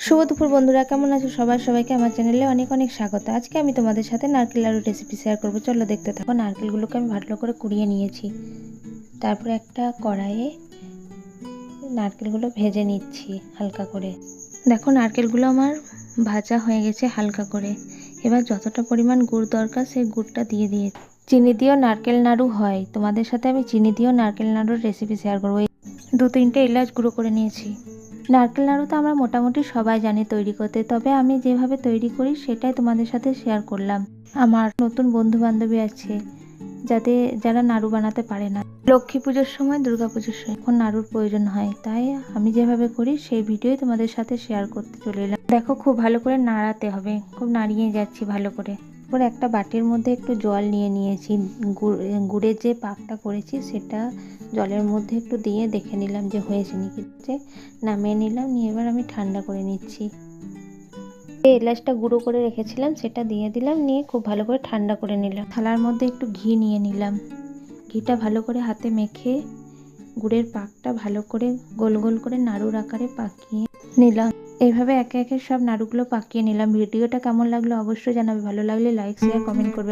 শুভ দুপুর বন্ধুরা, কেমন আছো সবাই? সবাইকে আমার চ্যানেলে অনেক অনেক স্বাগত। আজকে আমি তোমাদের সাথে নারকেল লাড়ু রেসিপি শেয়ার করব। চলো দেখতে থাকো, নারকেলগুলোকে আমি ভালো করে কুড়িয়ে নিয়েছি। তারপরে একটা কড়াইয়ে নারকেলগুলো ভেজে নিচ্ছি হালকা করে। দেখো, নারকেলগুলো আমার ভাজা হয়ে গেছে হালকা করে। এবার যতটা পরিমাণ গুড় দরকার, সেই গুড়টা দিয়ে দিয়ে চিনি দিয়েও নারকেল নাড়ু হয়। তোমাদের সাথে আমি চিনি দিয়েও নারকেল নাড়ুর রেসিপি শেয়ার করব। দু তিনটে এলাচ গুঁড়ো করে নিয়েছি। নারকেল নাড়ু তো আমরা মোটামুটি সবাই জানি তৈরি করতে, তবে আমি যেভাবে তৈরি করি সেটাই তোমাদের সাথে শেয়ার করলাম। আমার নতুন বন্ধু বান্ধবী আছে, যাতে যারা নাড়ু বানাতে পারে না। লক্ষ্মী পুজোর সময়, দুর্গা পুজোর সময় এখন নাড়ুর প্রয়োজন হয়, তাই আমি যেভাবে করি সেই ভিডিওই তোমাদের সাথে শেয়ার করতে চলে এলাম। দেখো, খুব ভালো করে নাড়াতে হবে, খুব নাড়িয়ে যাচ্ছি ভালো করে। তারপর একটা বাটির মধ্যে একটু জল নিয়ে নিয়েছি। গুড়, গুড়ের যে পাকটা করেছি সেটা জলের মধ্যে একটু দিয়ে দেখে নিলাম যে হয়েছে নাকি। নামিয়ে নিলাম, নিয়ে এবার আমি ঠান্ডা করে নিচ্ছি। যে এলাচটা গুঁড়ো করে রেখেছিলাম সেটা দিয়ে দিলাম, নিয়ে খুব ভালো করে ঠান্ডা করে নিলাম। থালার মধ্যে একটু ঘি নিয়ে নিলাম। ঘিটা ভালো করে হাতে মেখে গুড়ের পাকটা ভালো করে গোল গোল করে নাড়ুর আকারে পাকিয়ে নিলাম। এইভাবে একে একে সব নাড়ুগুলো পাকিয়ে নিলাম। ভিডিওটা কেমন লাগল অবশ্যই জানাবে। ভালো লাগলে লাইক শেয়ার কমেন্ট করবে।